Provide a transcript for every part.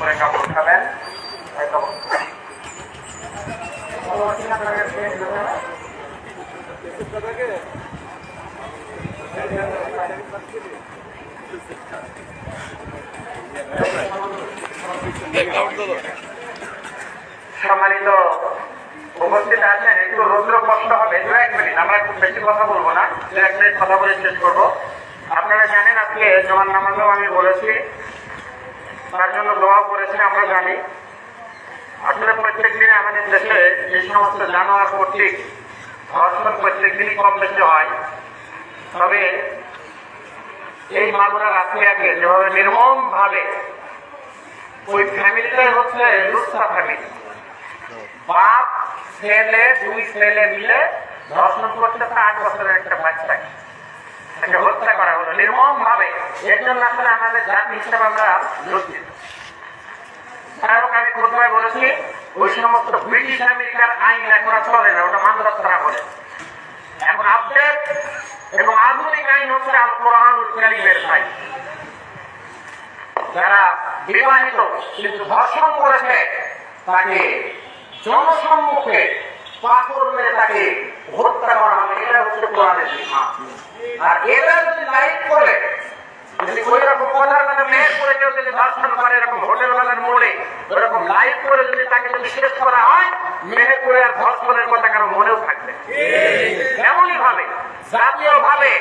করে কাপড় খাবেন সম্মানিত উপস্থিত আছেন, একটু রৌদ্র কষ্ট হবে। দু এক মিনিট, আমরা খুব বেশি কথা বলব না। দু এক মিনিট কথা বলে শেষ করব। আপনারা জানেন, আজকে জমান নামাজও আমি বলেছি। তার জন্য দোয়া করেছি আমরা জানি। আসলে প্রত্যেক দিনে আমাদের দেশে যে সমস্ত জানোয়ার কর্তৃক ধর্ষণ প্রত্যেক দিনই কম বেশি হয়। তবে এই মাগুরা রাশিয়াকে যেভাবে নির্মম ভাবে ওই ফ্যামিলিটাই হচ্ছে রুস্তা ফ্যামিলি বাপ, ছেলে, দুই ছেলে মিলে ধর্ষণ করতেছে আট বছরের একটা বাচ্চাকে তাকে হত্যা করা হলো। নির্মম ভাবে এর জন্য আসলে আমাদের জাতি হিসেবে আমরা লজ্জিত আধুনিক আইন হচ্ছে আল কোরআন যারা বিবাহিত, কিন্তু ধর্ষণ করেছে, তাকে জনসম্মুখে পাথর তাকে হত্যা করা হবে হচ্ছে কোরআনের বিধান আর এরা যদি লাইক করে যদি ওই রকম কথার কথা মেয়ের করে কেউ যদি ধর্ষণ করে এরকম হোটেল বাজার মোড়ে ওরকম লাইভ করে যদি তাকে যদি শেষ করা হয় মেয়ে করে আর ধর্ষণের কথা কারও মনেও থাকবে এমনই ভাবে জাতীয় ভাবে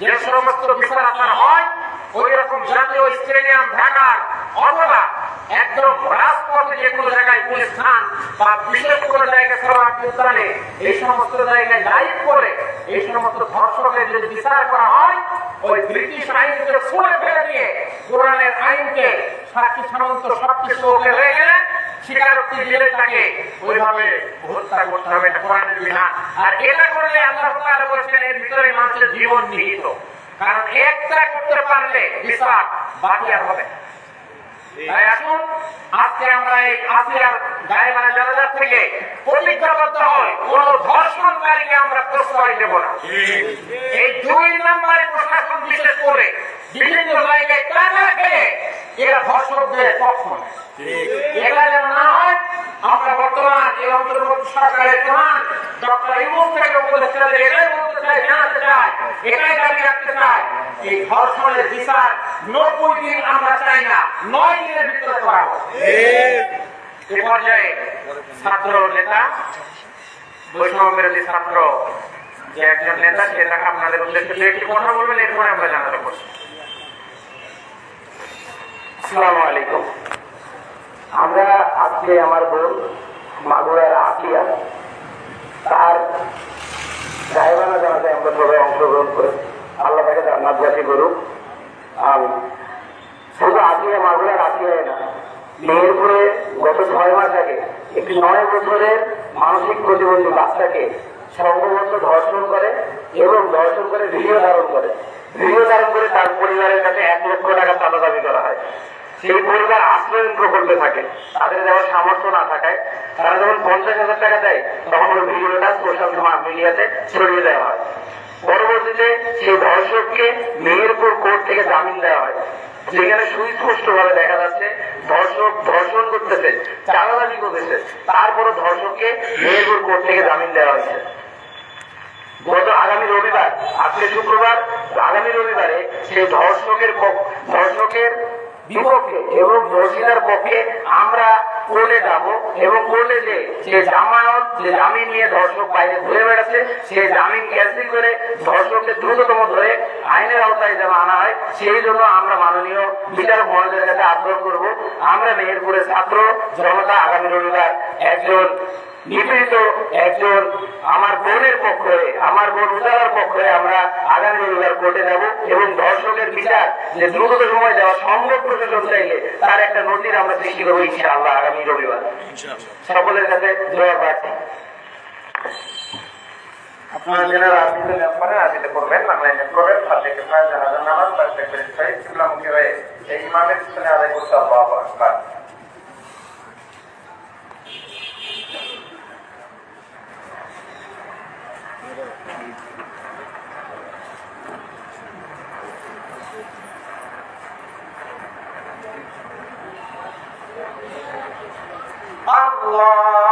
যে সমস্ত বিচার আপনার হয় ওই রকম জাতীয় স্টেডিয়াম হবে আর এটা করলে আল্লাহ ভিতরে মানুষের জীবন নিহিত। কারণ একটা করতে পারলে বিচার বাকি আর হবে না। আজকে আমরা এই আসিয়ার গায়েবানা জানাজার থেকে প্রতিজ্ঞাবদ্ধ হয় কোন ধর্ষণকারীকে আমরা প্রশ্রয় দেব না এই দুই নম্বরে প্রশাসন বিশেষ করে বিভিন্ন জায়গায় টাকা খেয়ে এরা ধর্ষকদের পক্ষ নেয়। যেন না আমরা বর্তমান এই অন্তর্বর্তী সরকারের প্রধান ডক্টর ইউনুস থেকে উপদেশ এটাই বলতে চাই, জানাতে চাই, এটাই দাবি রাখতে চাই এই ধর্ষণের বিচার নব্বই দিন আমরা চাই না, নয় দিনের ভিতরে করা এ পর্যায়ে ছাত্র নেতা, বৈষম্য বিরোধী ছাত্র যে একজন নেতা, সে তাকে আপনাদের উদ্দেশ্যে একটি কথা বলবেন, এরপরে আমরা জানাতে পারছি আসসালামু আলাইকুম। আমরা আজকে আমার বোন মাগুরার আকিয়া, তার গায়েবানা জানাতে আমরা সবাই অংশগ্রহণ করে আল্লাহ তাকে জান্নাতবাসী করুক। আর শুধু আকিয়া, মাগুরার আকিয়ায় না, মেহেরপুরে গত ছয় মাস আগে একটি নয় বছরের মানসিক প্রতিবন্ধী বাচ্চাকে সম্ভবত ধর্ষণ করে এবং ধর্ষণ করে ভিডিও ধারণ করে। ভিডিও ধারণ করে তার পরিবারের কাছে এক লক্ষ টাকা চাঁদা দাবি করা হয়। সেই পরিবার আশ্রয় প্রকল্পে থাকে। তাদের দেওয়ার সামর্থ্য না থাকায়, তারা যখন পঞ্চাশ হাজার টাকা দেয়, তখন ওই ভিডিওটা সোশ্যাল মিডিয়াতে ছড়িয়ে দেওয়া হয়। পরবর্তীতে সেই ধর্ষককে মেহেরপুর কোর্ট থেকে জামিন দেওয়া হয়। যেখানে সুস্পষ্ট ভাবে দেখা যাচ্ছে, ধর্ষক ধর্ষণ করতেছে চাঁদাদাবি করতেছে। তারপরও ধর্ষককে মেহেরপুর কোর্ট থেকে জামিন দেওয়া হয়েছে। গত আগামী রবিবার, আজকে শুক্রবার, আগামী রবিবারে সেই ধর্ষকের ধর্ষকের বিপক্ষে এবং ধর্ষিতার পক্ষে আমরা কোর্টে যাব এবং কোর্টে যে সে জামানত যে জামিন নিয়ে ধর্ষক বাইরে ঘুরে বেড়াচ্ছে সে জামিন ক্যান্সেল করে ধর্ষককে দ্রুততম ধরে আইনের আওতায় যেন আনা হয়, সেই জন্য আমরা মাননীয় বিচারক মহোদয়ের কাছে আগ্রহ করব। আমরা মেহেরপুরের ছাত্র জনতা আগামী রবিবার একজন নিপীড়িত, একজন আমার বোনের পক্ষ হয়ে, আমার বোন উজালার পক্ষ হয়ে আমরা আগামী রবিবার কোর্টে যাব এবং দর্শকের বিচার যে দ্রুত সময় দেওয়া সম্ভব প্রশাসন চাইলে তার একটা নোটিশ আমরা সৃষ্টি করব ইনশাআল্লাহ আগামী রবিবার। সকলের কাছে দোয়া প্রার্থী। আপনারা যারা রাজনীতি করেন রাজনীতি করবেন বাংলায় নিয়োগ করবেন সাথে ক্ষেত্রে জানাজা নামাজ শহীদ কিবলামুখী হয়ে এই ইমামের পিছনে আদায় করতে আল্লাহ আকবার আল্লাহু